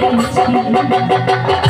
Thank you.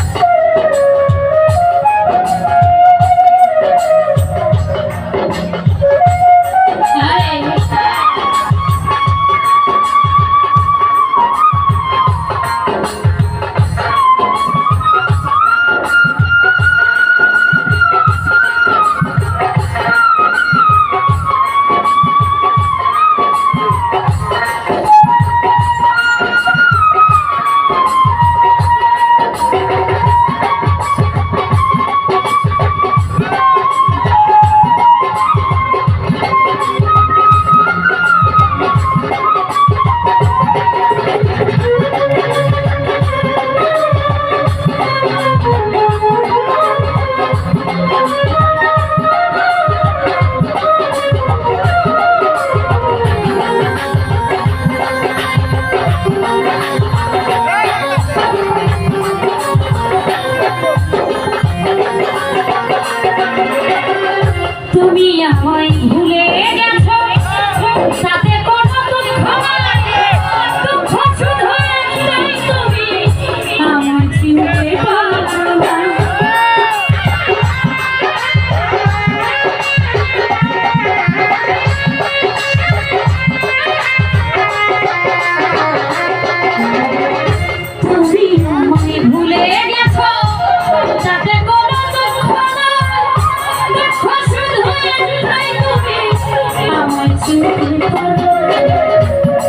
তুমি আমায় ভুলে গেলে।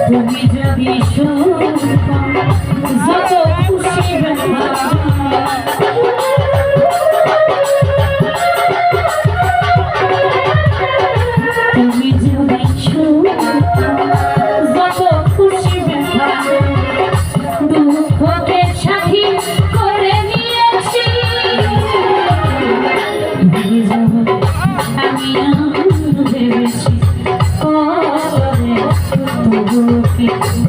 তুমি যাবি শুনে see.